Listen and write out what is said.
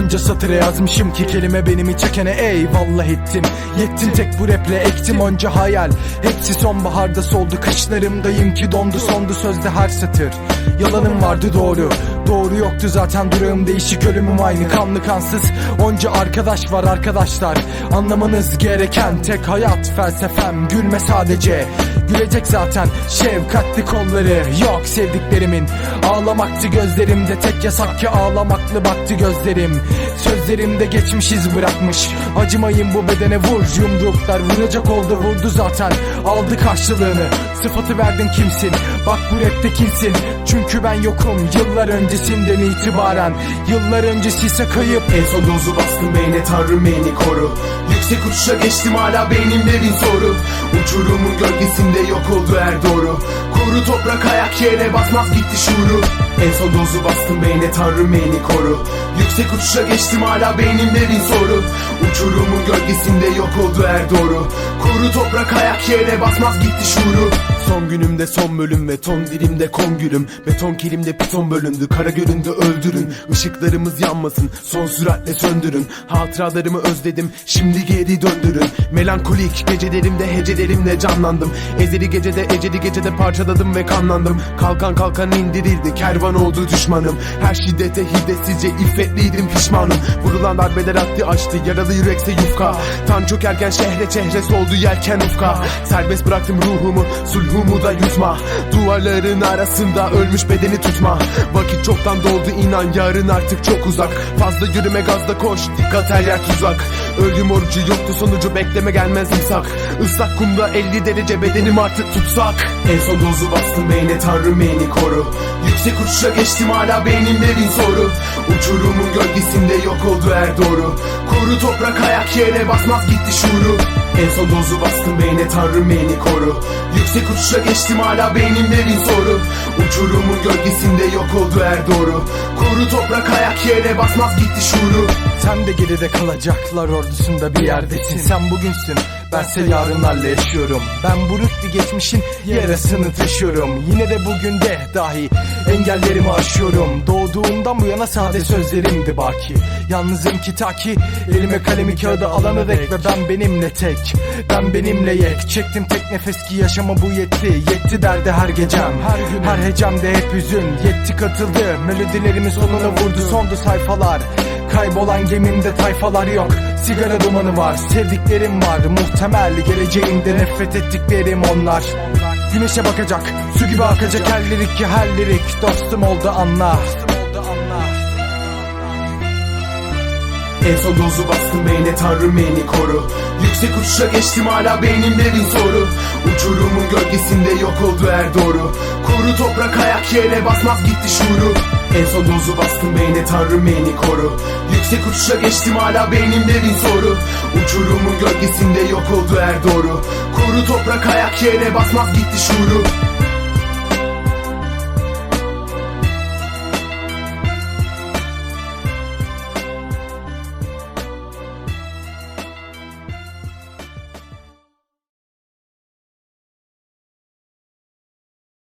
Onca satıra yazmışım ki kelime benimi çekene eyvallah ettim. Yettim tek bu raple ektim onca hayal. Hepsi sonbaharda soldu kışlarımdayım ki dondu sondu sözde her satır. Yalanım vardı doğru. Doğru yoktu zaten durağım değişik ölümüm aynı. Kanlı kansız Onca arkadaş var arkadaşlar. Anlamanız gereken tek hayat felsefem. Gülme sadece Gülecek zaten şefkatli kolları. Yok sevdiklerimin. Ağlamaktı gözlerimde. Tek yasak ki ağlamaklı baktı gözlerim. Sözlerimde geçmişiz bırakmış. Acımayın bu bedene. Vur yumruklar. Vuracak oldu. Vurdu zaten. Aldı karşılığını. Sıfatı verdin kimsin? Bak bu rapte kimsin? Çünkü ben yokum. Yıllar öncesinden itibaren. Yıllar öncesi ise kayıp. En son dozu bastım beyne. Tanrım beni koru. Yüksek uçuşa geçtim. Hala beynimde bin soru. Uçurumun gölgesinde yok oldu er doğru. Kuru toprak ayak yere basmaz gitti şuuru. En son dozu bastım beyne tanrım beni koru. Yüksek uçuşa geçtim hala beynimde bin soru. Uçurumun gölgesinde yok oldu er doğru. Kuru toprak ayak yere basmaz gitti şuuru Son günümde son bölüm ve ton dilimde kon gülüm. Beton kilimde piton bölündü kara göründü öldürün. Işıklarımız yanmasın son süratle söndürün. Hatıralarımı özledim şimdi geri döndürün. Melankolik gecelerimde hecelerimle canlandım. Ezeli gecede eceli gecede parçaladım ve kanlandım. Kalkan kalkan indirildi kervan oldu düşmanım. Her şiddete hiddetsizce iffetliydim pişmanım. Vurulan darbeler attı açtı yaralı yürekse yufka. Tan çökerken şehre çehre soldu yelken ufka. Serbest bıraktım ruhumu sulhumu da yutma. Duvarların arasında ölmüş bedeni tutma. Vakit çoktan doldu inan yarın artık çok uzak. Fazla yürüme gazda koş dikkat her yer tuzak. Ölüm orucu yoktu sonucu bekleme gelmez imsak. Islak kumda 50 derece bedenim artık tutsak. En son dozu bastım beyne tanrım beni koru. Yüksek uçuşa geçtim hala beynimde bin soru. Uçurumun gölgesinde yok oldu er doğru Kuru toprak ayak yere basmaz gitti şuuru En son dozu bastım beyne tanrım beni koru. Yüksek uçuşa geçtim hala beynimde bin soru. Uçurumun gölgesinde yok oldu er doğru. Kuru toprak ayak yere basmaz gitti şuuru Sen de geride kalacaklar ordusunda bir yerdesin. Sen bugünsün bense yarınlarla yaşıyorum Ben buruk bir geçmişin yarasını taşıyorum. Yine de bugün de dahi engellerimi aşıyorum. Doğduğumdan bu yana sade sözlerimdi baki. Yalnızım ki ta ki elime kalemi kağıdı alana dek Ve ben benimle tek. Ben benimle yek Çektim tek nefes ki yaşama bu yetti Yetti derdi her gecem. Her gün her hecemde hep hüzün. Yetti katıldı. Melodilerimin sonuna vurdu. Sondu sayfalar Kaybolan gemimde tayfalar yok. Sigara dumanı var Sevdiklerim var. Muhtemel geleceğimde nefret ettiklerim onlar. Güneşe bakacak Su gibi akacak her ki her Dostum oldu anla. En son dozu bastım beyne tanrım beni koru. Yüksek uçuşa geçtim hala beynimde bin soru. Uçurumun gölgesinde yok oldu er doğru. Kuru toprak ayak yere basmaz gitti şuuru En son dozu bastım beyne tanrım beni koru. Yüksek uçuşa geçtim hala beynimde bin soru Uçurumun gölgesinde yok oldu er doğru. Kuru toprak ayak yere basmaz gitti şuuru